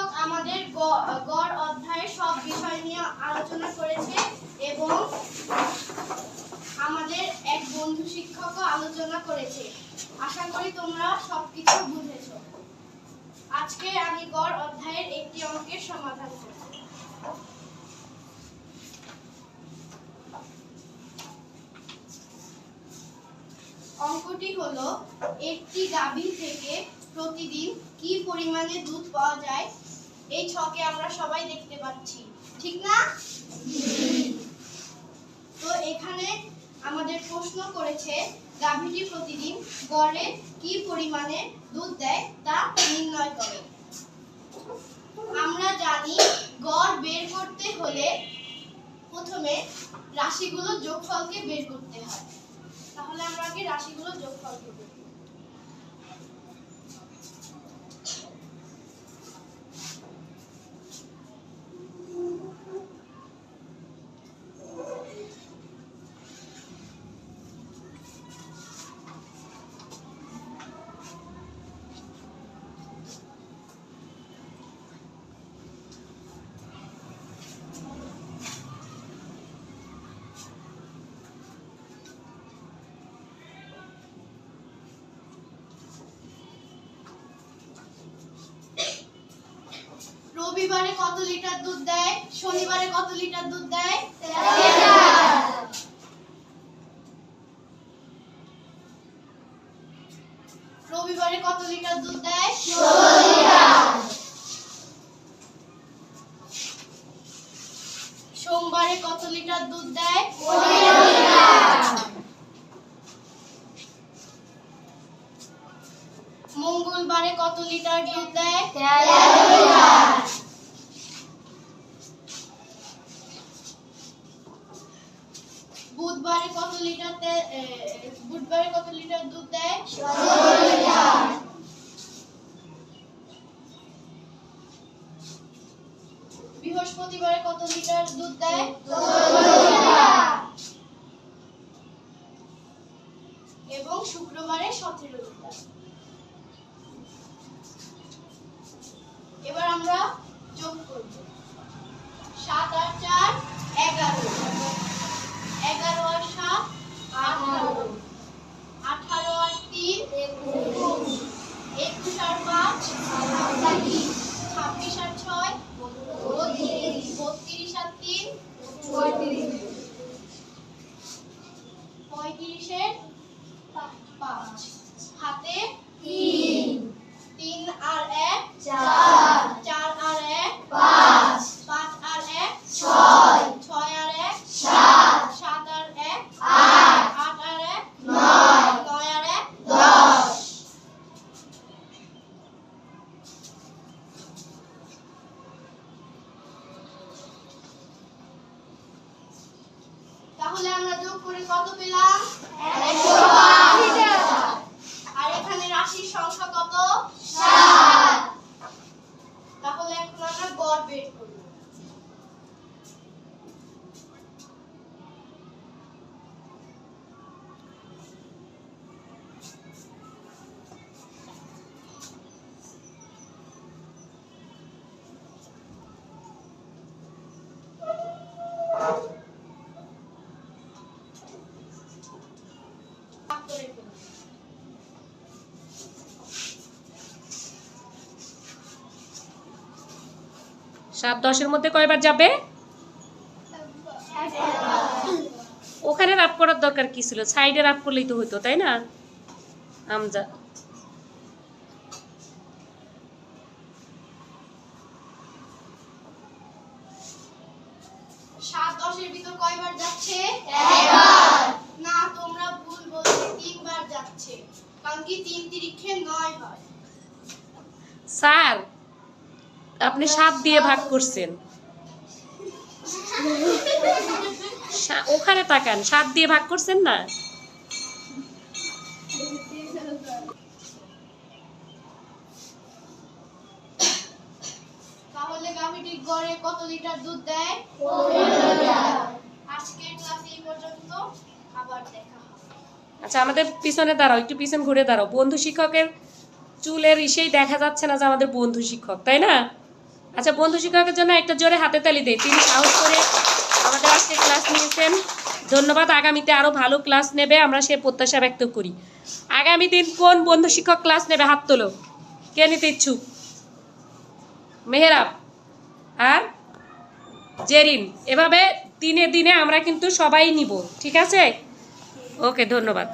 শিক্ষক আমাদের গড় অধ্যায়ে সব বিষয় নিয়ে আলোচনা করেছে এবং আমাদের এক বন্ধু শিক্ষকও আলোচনা করেছে। আশা করি তোমরা সবকিছু বুঝেছ। আজকে আমি গড় অধ্যায়ের একটি অঙ্কের সমাধান করব। অঙ্কটি হলো, একটি গাভী থেকে প্রতিদিন কি পরিমাণে দুধ পাওয়া যায় এই ছকে আমরা সবাই দেখতে পাচ্ছি, ঠিক না? তো এখানে আমাদের প্রশ্ন করেছে, গাভীটি প্রতিদিন গড়ে কি পরিমাণে দুধ দেয় তা নির্ণয় করে। আমরা জানি গড় বের করতে হলে প্রথমে রাশিগুলো যোগফলকে বের করতে হয়। তাহলে আমরা আগে রাশিগুলো যোগফল করব রবিবারে কত লিটার দুধ দেয়? শনিবারে কত লিটার দুধ দেয়? রবিবারে কত লিটার দুধ দেয়? সোমবারে কত লিটার দুধ দেয়? মঙ্গলবারে কত লিটার দুধ দেয়? বুধবারে কত লিটার বুধবারে কত লিটার দুধ দেয়? বৃহস্পতিবারে কত লিটার দুধ দেয়? 33 যোগ করে কত পেলাম? আর এখানে রাশির সংখ্যা কত? সাত দশের মধ্যে কয়বার যাবে? ওখানে রাফ করার দরকার কি ছিল? সাইডে রাফ করলেই তো হইতো, তাই না? আমজা সাত দশের ভিতর কয়বার যাচ্ছে না তোমরা ভুল বলছো তিনবার যাচ্ছে কারণ কি তিন তিরিক্ষে নয় হয় স্যার আপনি সাত দিয়ে ভাগ করছেন। ওখানে তাকান সাত দিয়ে ভাগ করছেন না? তাহলে গাভীটি গড়ে কত লিটার দুধ দেয়? আজকের ক্লাস এই পর্যন্ত আবার দেখা আচ্ছা আমাদের পিছনে দাঁড়াও একটু পিছন ঘুরে দাঁড়াও। বন্ধু শিক্ষকের চুলের ইসেই দেখা যাচ্ছে না যে আমাদের বন্ধু শিক্ষক, তাই না? আচ্ছা বন্ধু শিক্ষকের জন্য একটা জোরে হাতে তালি দেই। তিনি সাহস করে আমাদের আজকে ক্লাস নিয়েছেন। ধন্যবাদ, আগামীতে আরও ভালো ক্লাস নেবে, আমরা সে প্রত্যাশা ব্যক্ত করি। আগামী দিন কোন বন্ধু শিক্ষক ক্লাস নেবে? হাত তোলো। কে নিতে ইচ্ছুক? মেহেরাব আর জেরিন। এভাবে দিনে দিনে আমরা কিন্তু সবাই নিব, ঠিক আছে? ওকে, ধন্যবাদ।